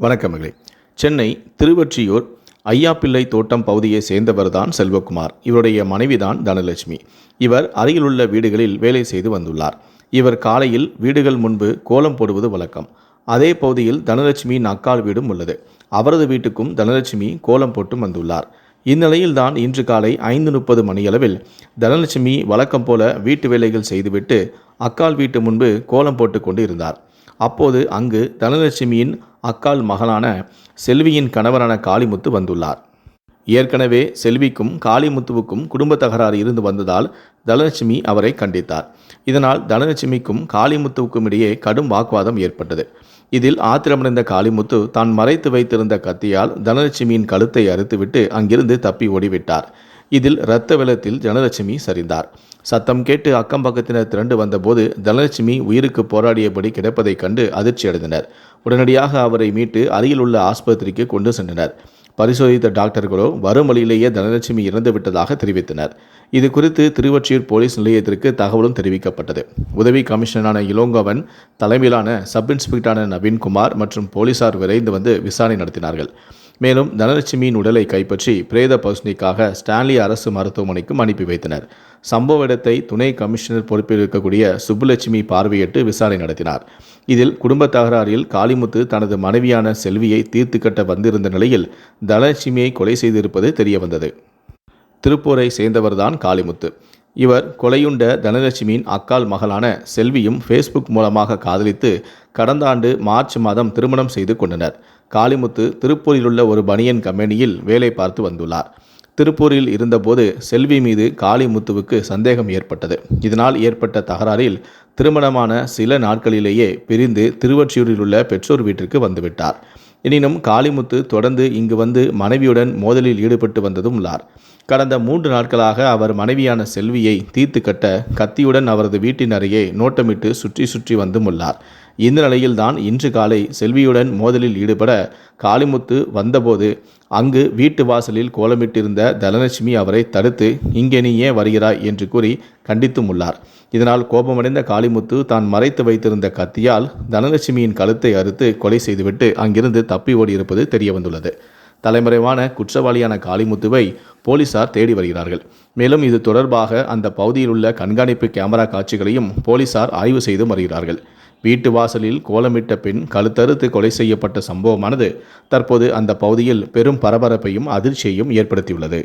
வணக்கமகளே சென்னை திருவொற்றியூர் ஐயாப்பிள்ளை தோட்டம் பகுதியை சேர்ந்தவர்தான் செல்வகுமார். இவருடைய மனைவிதான் தனலட்சுமி. இவர் அருகிலுள்ள வீடுகளில் வேலை செய்து வந்துள்ளார். இவர் காலையில் வீடுகள் முன்பு கோலம் போடுவது வழக்கம். அதே பகுதியில் தனலட்சுமியின் அக்கால் வீடும் உள்ளது. அவரது வீட்டுக்கும் தனலட்சுமி கோலம் போட்டு வந்துள்ளார். இந்நிலையில்தான் இன்று காலை ஐந்து முப்பது மணியளவில் தனலட்சுமி வழக்கம் போல வீட்டு வேலைகள் செய்துவிட்டு அக்கால் வீட்டு முன்பு கோலம் போட்டு கொண்டு இருந்தார் அப்போது அங்கு தனலட்சுமியின் அக்கால் மகளான செல்வியின் கணவரான காளிமுத்து வந்துள்ளார். ஏற்கனவே செல்விக்கும் காளிமுத்துவுக்கும் குடும்ப தகராறு இருந்து வந்ததால் தனலட்சுமி அவரை கண்டித்தார். இதனால் தனலட்சுமிக்கும் காளிமுத்துவுக்கும் இடையே கடும் வாக்குவாதம் ஏற்பட்டது. இதில் ஆத்திரமடைந்த காளிமுத்து தான் மறைத்து வைத்திருந்த கத்தியால் தனலட்சுமியின் கழுத்தை அறுத்துவிட்டு அங்கிருந்து தப்பி ஓடிவிட்டார். இதில் இரத்த வெள்ளத்தில் தனலட்சுமி சரிந்தார். சத்தம் கேட்டு அக்கம் பக்கத்தினர் திரண்டு வந்தபோது தனலட்சுமி உயிருக்கு போராடியபடி கிடப்பதைக் கண்டு அதிர்ச்சியடைந்தனர் உடனடியாக அவரை மீட்டு அருகிலுள்ள ஆஸ்பத்திரிக்கு கொண்டு சென்றனர். பரிசோதித்த டாக்டர்களோ வரும் வழியிலேயே தனலட்சுமி இறந்து விட்டதாக தெரிவித்தனர். இது குறித்து திருவொற்றியூர் போலீஸ் நிலையத்திற்கு தகவலும் தெரிவிக்கப்பட்டது. உதவி கமிஷனரான இளங்கோவன் தலைமையிலான சப் இன்ஸ்பெக்டரான நவீன்குமார் மற்றும் போலீசார் விரைந்து வந்து விசாரணை நடத்தினார்கள். மேலும் தனலட்சுமியின் உடலை கைப்பற்றி பிரேத பரிசோதனைக்காக ஸ்டான்லி அரசு மருத்துவமனைக்கும் அனுப்பி வைத்தனர். சம்பவ இடத்தை துணை கமிஷனர் பொறுப்பில் இருக்கக்கூடிய சுப்புலட்சுமி பார்வையிட்டு விசாரணை நடத்தினார். இதில் குடும்ப தகராறில் காளிமுத்து தனது மனைவியான செல்வியை தீர்த்து கட்ட வந்திருந்த நிலையில் தனலட்சுமியை கொலை செய்திருப்பது தெரியவந்தது. திருப்பூரை சேர்ந்தவர்தான் காளிமுத்து. இவர் கொலையுண்ட தனலட்சுமியின் அக்கால் மகளான செல்வியும் ஃபேஸ்புக் மூலமாக காதலித்து கடந்த ஆண்டு மார்ச் மாதம் திருமணம் செய்து கொண்டனர். காளிமுத்து திருப்பூரில் உள்ள ஒரு பனியன் கம்பெனியில் வேலை பார்த்து வந்துள்ளார். திருப்பூரில் இருந்தபோது செல்வி மீது காளிமுத்துவுக்கு சந்தேகம் ஏற்பட்டது. இதனால் ஏற்பட்ட தகராறில் திருமணமான சில நாட்களிலேயே பிரிந்து திருவொற்றியூரில் உள்ள பெற்றோர் வீட்டிற்கு வந்துவிட்டார். எனினும் காளிமுத்து தொடர்ந்து இங்கு வந்து மனைவியுடன் மோதலில் ஈடுபட்டு வந்ததும் உள்ளார். கடந்த மூன்று நாட்களாக அவர் மனைவியான செல்வியை தீர்த்து கட்ட கத்தியுடன் அவரது வீட்டின் அருகே நோட்டமிட்டு சுற்றி சுற்றி வந்தும் உள்ளார். இந்த நிலையில்தான் இன்று காலை செல்வியுடன் மோதலில் ஈடுபட காளிமுத்து வந்தபோது அங்கு வீட்டு வாசலில் கோலமிட்டிருந்த தனலட்சுமி அவரை தடுத்து இங்கே நீ ஏன் வருகிறாய் என்று கூறி கண்டித்தும் உள்ளார். இதனால் கோபமடைந்த காளிமுத்து தான் மறைத்து வைத்திருந்த கத்தியால் தனலட்சுமியின் கழுத்தை அறுத்து கொலை செய்துவிட்டு அங்கிருந்து தப்பி ஓடியிருப்பது தெரியவந்துள்ளது. தலைமறைவான குற்றவாளியான காளிமுத்துவை போலீசார் தேடி வருகிறார்கள். மேலும் இது தொடர்பாக அந்த பகுதியில் உள்ள கண்காணிப்பு கேமரா காட்சிகளையும் போலீசார் ஆய்வு செய்து வருகிறார்கள். வீட்டு வாசலில் கோலமிட்ட பெண் கழுத்தறுத்து கொலை செய்யப்பட்ட சம்பவமானது தற்போது அந்த பகுதியில் பெரும் பரபரப்பையும் அதிர்ச்சியையும் ஏற்படுத்தியுள்ளது.